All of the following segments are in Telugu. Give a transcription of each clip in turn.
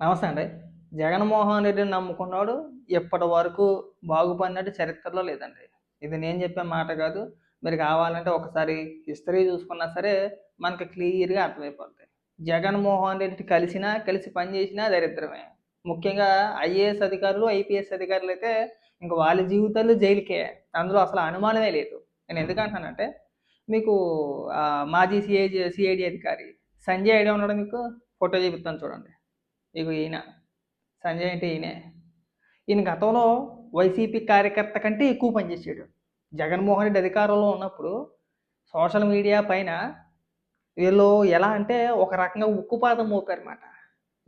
నమస్తే అండి. జగన్మోహన్ రెడ్డిని నమ్ముకున్నాడు ఇప్పటి వరకు బాగుపడినట్టు చరిత్రలో లేదండి. ఇది నేను చెప్పే మాట కాదు. మీరు కావాలంటే ఒకసారి హిస్టరీ చూసుకున్నా సరే మనకు క్లియర్గా అర్థమైపోతుంది జగన్మోహన్ రెడ్డి కలిసినా కలిసి పనిచేసినా దరిద్రమే. ముఖ్యంగా ఐఏఎస్ అధికారులు ఐపీఎస్ అధికారులు అయితే ఇంకా వాళ్ళ జీవితాలు జైలుకే. అందులో అసలు అనుమానమే లేదు. నేను ఎందుకంటానంటే మీకు మాజీ సిఐడి సిఐడి అధికారి సంజయ్ ఐడియా ఉన్నాడు మీకు? ఫోటో చూపిస్తాను చూడండి. ఇగో ఈయన. సంజయ్ అంటే ఈయనే. ఈయన గతంలో వైసీపీ కార్యకర్త కంటే ఎక్కువ పనిచేసాడు జగన్మోహన్ రెడ్డి అధికారంలో ఉన్నప్పుడు సోషల్ మీడియా పైన వీళ్ళు ఎలా అంటే ఒక రకంగా ఉక్కుపాదం మోపారన్నమాట.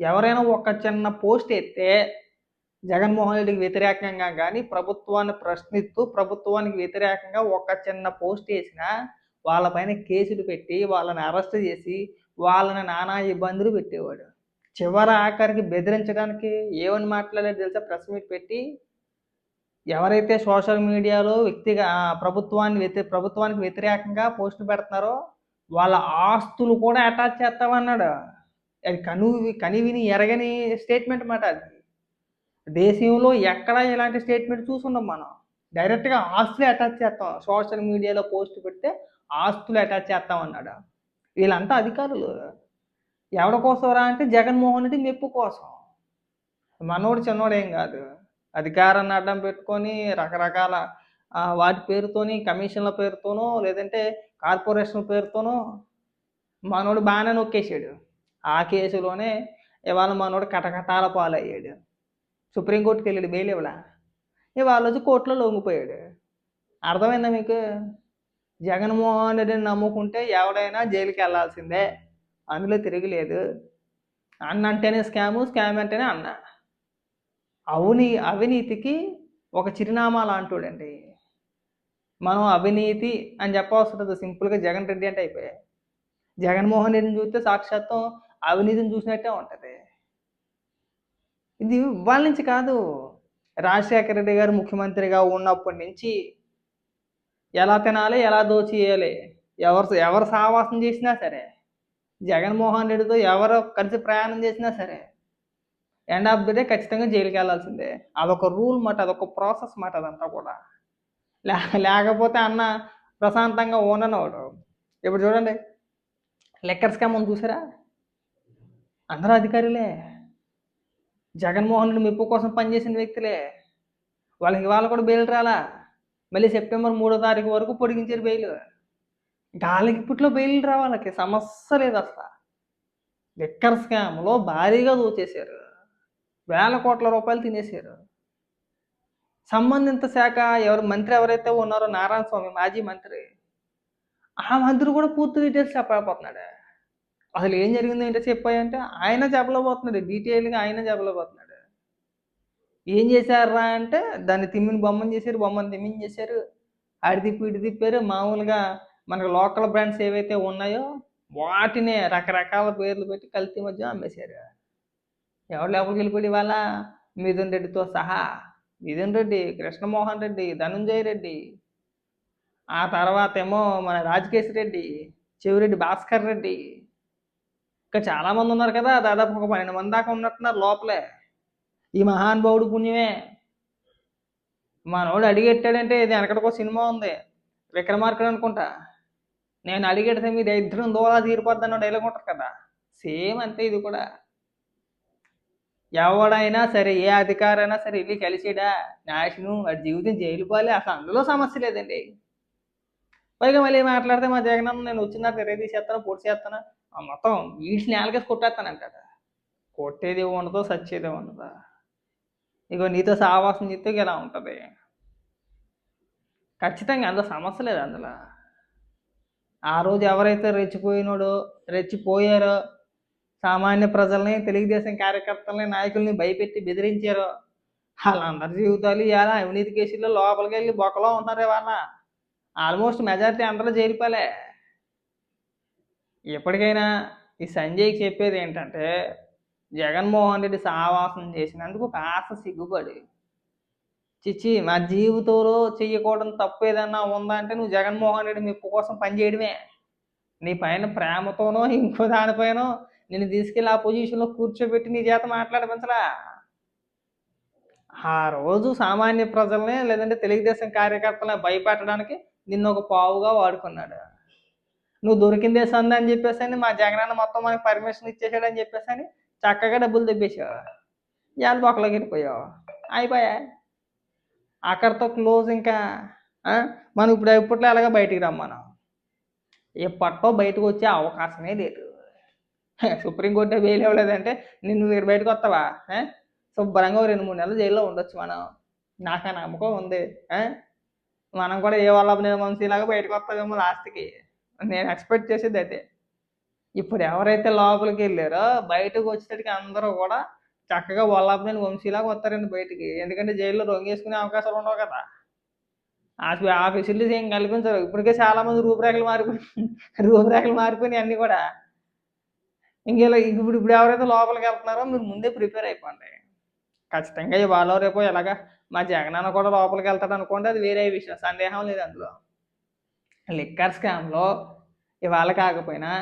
ఎవరైనా ఒక చిన్న పోస్ట్ ఎత్తే జగన్మోహన్ రెడ్డికి వ్యతిరేకంగా కానీ ప్రభుత్వాన్ని ప్రశ్నిస్తూ ప్రభుత్వానికి వ్యతిరేకంగా ఒక చిన్న పోస్ట్ వేసినా వాళ్ళపైన కేసులు పెట్టి వాళ్ళని అరెస్ట్ చేసి వాళ్ళని నానా ఇబ్బందులు పెట్టేవాడు. చివరి ఆఖరికి బెదిరించడానికి ఏమని మాట్లాడలేదు తెలుసా? ప్రెస్ మీట్ పెట్టి ఎవరైతే సోషల్ మీడియాలో వ్యక్తిగా ప్రభుత్వాన్ని వ్యతి ప్రభుత్వానికి వ్యతిరేకంగా పోస్టులు పెడుతున్నారో వాళ్ళ ఆస్తులు కూడా అటాచ్ చేస్తామన్నాడు. అది కను కనివిని ఎరగని స్టేట్మెంట్ మాట అది. దేశంలో ఎక్కడ ఇలాంటి స్టేట్మెంట్ చూసుండం మనం. డైరెక్ట్గా ఆస్తులు అటాచ్ చేస్తాం. సోషల్ మీడియాలో పోస్ట్ పెడితే ఆస్తులు అటాచ్ చేస్తాం అన్నాడు వీళ్ళంతా అధికారులు. ఎవరి కోసరా అంటే జగన్మోహన్ రెడ్డి మెప్పు కోసం. మనోడు చిన్నోడేం ఏం కాదు. అధికారాన్ని అడ్డం పెట్టుకొని రకరకాల వాటి పేరుతోని కమిషన్ల పేరుతోనో లేదంటే కార్పొరేషన్ పేరుతోనో మనోడు బాగానే నొక్కేసాడు ఆ కేసులోనే ఇవాళ మనోడు కటకటాల పాలయ్యాడు. సుప్రీంకోర్టుకి వెళ్ళాడు బెయిల్ ఇవ్వలా. ఇవాళ వచ్చి కోర్టులో లొంగిపోయాడు. అర్థమైందా మీకు? జగన్మోహన్ రెడ్డిని నమ్ముకుంటే ఎవడైనా జైలుకి వెళ్ళాల్సిందే. అందులో తిరగలేదు. అన్న అంటేనే స్కాము స్కామ్ అంటేనే అన్న. అవుని అవినీతికి ఒక చిరునామా లాంటోడండి మనం అవినీతి అని చెప్పవసరం సింపుల్గా జగన్ రెడ్డి అంటే అయిపోయాయి. జగన్మోహన్ రెడ్డిని చూస్తే సాక్షాత్తం అవినీతిని చూసినట్టే ఉంటుంది. ఇది ఇవాళ నుంచి కాదు. రాజశేఖర రెడ్డి గారు ముఖ్యమంత్రిగా ఉన్నప్పటి నుంచి ఎలా తినాలి ఎలా దోచేయాలి ఎవరు ఎవరు సావాసం చేసినా సరే జగన్మోహన్ రెడ్డితో ఎవరు కలిసి ప్రయాణం చేసినా సరే ఎండ్ ఆఫ్ ది డే ఖచ్చితంగా జైలుకి వెళ్ళాల్సిందే అదొక రూల్ మాట అదొక ప్రాసెస్ మాట అదంతా కూడా. లేకపోతే అన్న ప్రశాంతంగా ఉండనవాడు ఇప్పుడు చూడండి లెక్కర్ స్కామ్ చూసారా? అందరూ అధికారులే. జగన్మోహన్ రెడ్డి మెప్పు కోసం పనిచేసిన వ్యక్తులే. వాళ్ళకి ఇవాళ కూడా బెయిల్ రాలా. మళ్ళీ సెప్టెంబర్ మూడో తారీఖు వరకు పొడిగించారు బెయిల్ గాలికి పుట్లో బెయిల్ రావాలకి సమస్య లేదు అసలు. లిక్కర్ స్కామ్లో భారీగా దోచేశారు. వేల కోట్ల రూపాయలు తినేశారు. సంబంధిత శాఖ ఎవరు మంత్రి ఎవరైతే ఉన్నారో నారాయణ స్వామి మాజీ మంత్రి ఆ మంత్రి కూడా పూర్తి డీటెయిల్స్ చెప్పలేకపోతున్నాడు. అసలు ఏం జరిగింది ఏంటో చెప్పాయంటే ఆయన చెప్పలేకపోతున్నాడు డీటెయిల్గా ఆయన చెప్పలేకపోతున్నాడు ఏం చేశారా అంటే దాన్ని తిమ్మిని బొమ్మని చేశారు బొమ్మని తిమ్మిని చేశారు. ఆడి తిప్పి ఇటు తిప్పారు. మామూలుగా మనకు లోకల్ బ్రాండ్స్ ఏవైతే ఉన్నాయో వాటినే రకరకాల పేర్లు పెట్టి కల్తీ మధ్య అమ్మేశారు. ఎవరు లోపలికి వెళ్ళిపోయి వాళ్ళ మిథున్ రెడ్డితో సహా మిథున్ రెడ్డి కృష్ణమోహన్ రెడ్డి ధనుంజయ రెడ్డి ఆ తర్వాత ఏమో మన రాజకేశ్ రెడ్డి చెవిరెడ్డి భాస్కర్ రెడ్డి. ఇంకా చాలామంది ఉన్నారు కదా దాదాపు ఒక పన్నెండు మంది దాకా ఉన్నట్టున్నారు లోపలే. ఈ మహానుభావుడు పుణ్యమే. మనోడు అడిగెట్టాడంటే ఇది వెనకటికో సినిమా ఉంది. విక్రమార్కుడు అనుకుంటా. నేను అడిగెడితే మీ దరిద్రం దూలా తీరిపోద్ది అన్న డైలాగ్ ఉంటారు కదా. సేమ్ అంతే ఇది కూడా. ఎవడైనా సరే ఏ అధికారైనా సరే వెళ్ళి కలిసిడా? నాశనం వాడి జీవితం జైలు పోలే అసలు అందులో సమస్య లేదండి. పైగా మళ్ళీ మాట్లాడితే మా జగనన్న నేను వచ్చిన తెరే తీసేస్తాను పొడి చేస్తాను ఆ మొత్తం వీటిని నేలకేసి కొట్టేస్తాను అంటాడు. కొట్టేది ఉండదు సచ్చేది ఉండదా. ఇగో నీతో సావాసం చేస్తే ఇలా ఉంటుంది. ఖచ్చితంగా అందులో సమస్య లేదు అందులో. ఆ రోజు ఎవరైతే రెచ్చిపోయినాడో రెచ్చిపోయారో సామాన్య ప్రజల్ని తెలుగుదేశం కార్యకర్తల్ని నాయకుల్ని భయపెట్టి బెదిరించారో వాళ్ళందరి జీవితాలు ఇవాళ అవినీతి కేసుల్లో లోపలికి వెళ్ళి బొక్కలో ఉన్నారు ఇవాళ ఆల్మోస్ట్ మెజారిటీ అందరూ జైలుపాలే ఎప్పటికైనా ఈ సంజయ్కి చెప్పేది ఏంటంటే జగన్మోహన్ రెడ్డి సావాసం చేసినందుకు కాస్త సిగ్గుపడి. చిచ్చి మా జీవితంలో చెయ్యకూడదు తప్పు ఏదన్నా ఉందా అంటే నువ్వు జగన్మోహన్ రెడ్డి మెప్పు కోసం పనిచేయడమే నీ పైన ప్రేమతోనో ఇంకో దానిపైనో నిన్ను తీసుకెళ్ళి ఆ పొజిషన్లో కూర్చోబెట్టి నీ చేత మాట్లాడపించరా ఆ రోజు సామాన్య ప్రజల్ని లేదంటే తెలుగుదేశం కార్యకర్తలను భయపెట్టడానికి నిన్ను ఒక పావుగా వాడుకున్నాడు. నువ్వు దొరికిందే సంద అని చెప్పేసి అని మా జగనన్న మొత్తం మనకి పర్మిషన్ ఇచ్చేసాడని చెప్పేసి అని చక్కగా డబ్బులు తెప్పేసావు ఇవాళ బొక్కలోకి వెళ్ళిపోయావు. అయిపోయా అక్కడితో క్లోజ్ ఇంకా మనం ఇప్పుడు ఇప్పట్లో ఎలాగ బయటికి రమ్మను ఎప్పట్లో బయటకు వచ్చే అవకాశమే లేదు. సుప్రీంకోర్టు బెయిల్ ఇవ్వలేదంటే నిన్ను మీరు బయటకు వస్తావా? శుభ్రంగా రెండు మూడు నెలలు జైల్లో ఉండొచ్చు మనం. నాకు ఆ నమ్మకం ఉంది. మనం కూడా ఏ వాళ్ళ వంశీలాగా బయటకు వస్తామేమో లాస్ట్కి. నేను ఎక్స్పెక్ట్ చేసేది అయితే ఇప్పుడు ఎవరైతే లోపలికి వెళ్ళారో బయటకు వచ్చేటికి అందరూ కూడా చక్కగా వల్లభనేని వంశీలాగా వస్తారండి బయటికి. ఎందుకంటే జైల్లో రొంగేసుకునే అవకాశాలు ఉండవు కదా. ఆ ఫెసిలిటీస్ ఏం కల్పించరు. ఇప్పటికే చాలామంది రూపురేఖలు మారిపోయి రూపురేఖలు మారిపోయినాయి అన్నీ కూడా. ఇంకేలా ఇప్పుడు ఇప్పుడు ఎవరైతే లోపలికి వెళ్తున్నారో మీరు ముందే ప్రిపేర్ అయిపోండి. ఖచ్చితంగా ఇవాళ రేపు ఎలాగా మా జగనన్న కూడా లోపలికి వెళ్తాడు అనుకోండి అది వేరే విషయం. సందేహం లేదు అందులో. లిక్కర్ స్కామ్లో ఇవాళ కాకపోయినా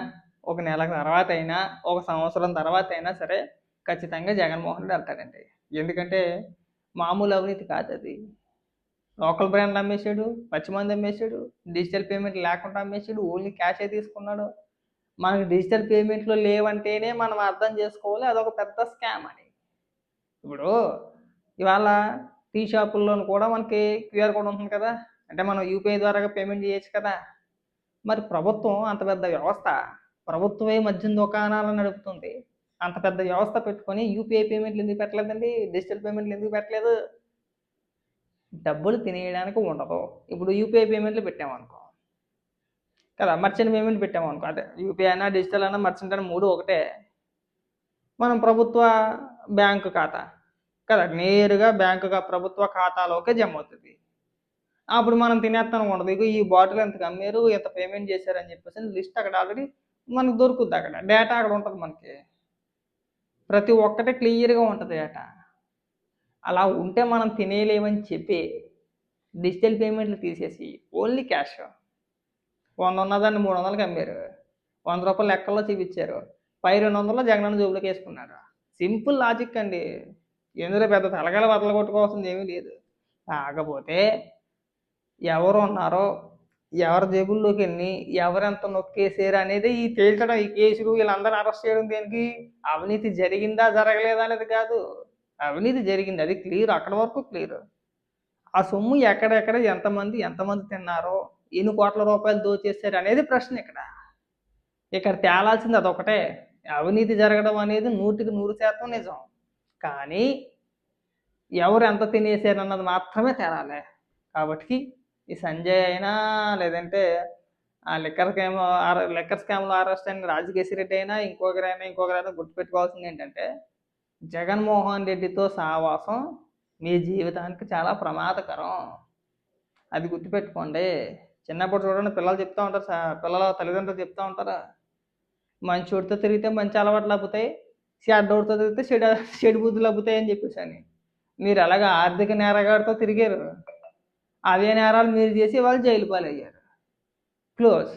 ఒక నెల తర్వాత అయినా ఒక సంవత్సరం తర్వాత అయినా సరే ఖచ్చితంగా జగన్మోహన్ రెడ్డి వెళ్తాడండి. ఎందుకంటే మామూలు అవినీతి కాదు అది లోకల్ బ్రాండ్ అమ్మేశాడు పచ్చిమంది అమ్మేశాడు డిజిటల్ పేమెంట్ లేకుండా అమ్మేశాడు ఓన్లీ క్యాషే తీసుకున్నాడు. మనకి డిజిటల్ పేమెంట్లు లేవంటేనే మనం అర్థం చేసుకోవాలి. అదొక పెద్ద స్కామ్ అని ఇప్పుడు ఇవాళ టీ షాపుల్లోనూ కూడా మనకి క్యూఆర్ కోడ్ ఉంటుంది కదా. అంటే మనం యూపీఐ ద్వారా పేమెంట్ చేయొచ్చు కదా. మరి ప్రభుత్వం అంత పెద్ద వ్యవస్థ. ప్రభుత్వమే మద్యం దుకాణాలను నడుపుతుంది. అంత పెద్ద వ్యవస్థ పెట్టుకొని యూపీఐ పేమెంట్లు ఎందుకు పెట్టలేదండి? డిజిటల్ పేమెంట్లు ఎందుకు పెట్టలేదు? డబ్బులు తినేయడానికి ఉండదు. ఇప్పుడు యూపీఐ పేమెంట్లు పెట్టామనుకో. కదా మర్చెంట్ పేమెంట్ పెట్టామనుకో. అదే యూపీఐ అయినా డిజిటల్ అయినా మర్చెంట్ అయినా మూడు ఒకటే. మనం ప్రభుత్వ బ్యాంకు ఖాతా. కదా నేరుగా బ్యాంకుగా ప్రభుత్వ ఖాతాలోకే జమ అవుతుంది అప్పుడు మనం తినేస్తాను ఉండదు. ఇక ఈ బాటిల్ ఎంత కమ్మారు ఎంత పేమెంట్ చేశారని చెప్పేసి లిస్ట్ అక్కడ ఆల్రెడీ మనకు దొరుకుద్ది అక్కడ. డేటా అక్కడ ఉంటుంది మనకి. ప్రతి ఒక్కటి క్లియర్గా ఉంటుంది అట అలా ఉంటే మనం తినేయలేమని చెప్పి డిజిటల్ పేమెంట్లు తీసేసి ఓన్లీ క్యాష్. వంద ఉన్నదాన్ని మూడు వందలకి అమ్మారు. వంద రూపాయలు లెక్కల్లో చూపించారు. పై రెండు వందలు జగనన్న జోబులోకి వేసుకున్నారు సింపుల్ లాజిక్ అండి. ఎందులో పెద్ద తలగల బదలు కొట్టుకోవాల్సింది ఏమీ లేదు. కాకపోతే ఎవరు ఉన్నారో ఎవరి జేబుల్లోకి వెళ్ళి ఎవరెంత నొక్కేసారు అనేది ఈ తేల్చడం ఈ కేసులు వీళ్ళందరూ అరెస్ట్ చేయడం దేనికి? అవినీతి జరిగిందా జరగలేదా అనేది కాదు. అవినీతి జరిగింది. అది క్లియర్ అక్కడ వరకు క్లియర్. ఆ సొమ్ము ఎక్కడెక్కడ ఎంతమంది ఎంతమంది తిన్నారో ఎన్ని కోట్ల రూపాయలు దోచేశారు అనేది ప్రశ్న ఇక్కడ. ఇక్కడ తేలాల్సింది అదొకటే. అవినీతి జరగడం అనేది నూటికి నూరు శాతం నిజం. కానీ ఎవరు ఎంత తినేసారు అన్నది మాత్రమే తేలాలి. కాబట్టి ఈ సంజయ్ అయినా లేదంటే ఆ లిక్కర్ స్కామ్ లిక్కర్ స్కామ్లో అరెస్ట్ అయిన రాజకేశ్వరెడ్డి అయినా ఇంకొకరైనా ఇంకొకరైనా గుర్తుపెట్టుకోవాల్సింది ఏంటంటే జగన్మోహన్ రెడ్డితో సావాసం మీ జీవితానికి చాలా ప్రమాదకరం. అది గుర్తుపెట్టుకోండి. చిన్నప్పుడు చూడండి పిల్లలు చెప్తూ ఉంటారు పిల్లల తల్లిదండ్రులు చెప్తూ ఉంటారు. మంచోడితో తిరిగితే మంచి అలవాట్లు అబ్బుతాయి చెడ్డోడితో తిరిగితే చెడు చెడు బుద్ధులు అబ్బుతాయి అని చెప్పేసి అని. మీరు అలాగా ఆర్థిక నేరగాడితో తిరిగారు? అవే నేరాలు మీరు చేసి వాళ్ళు జైలు పాలయ్యారు. క్లోజ్.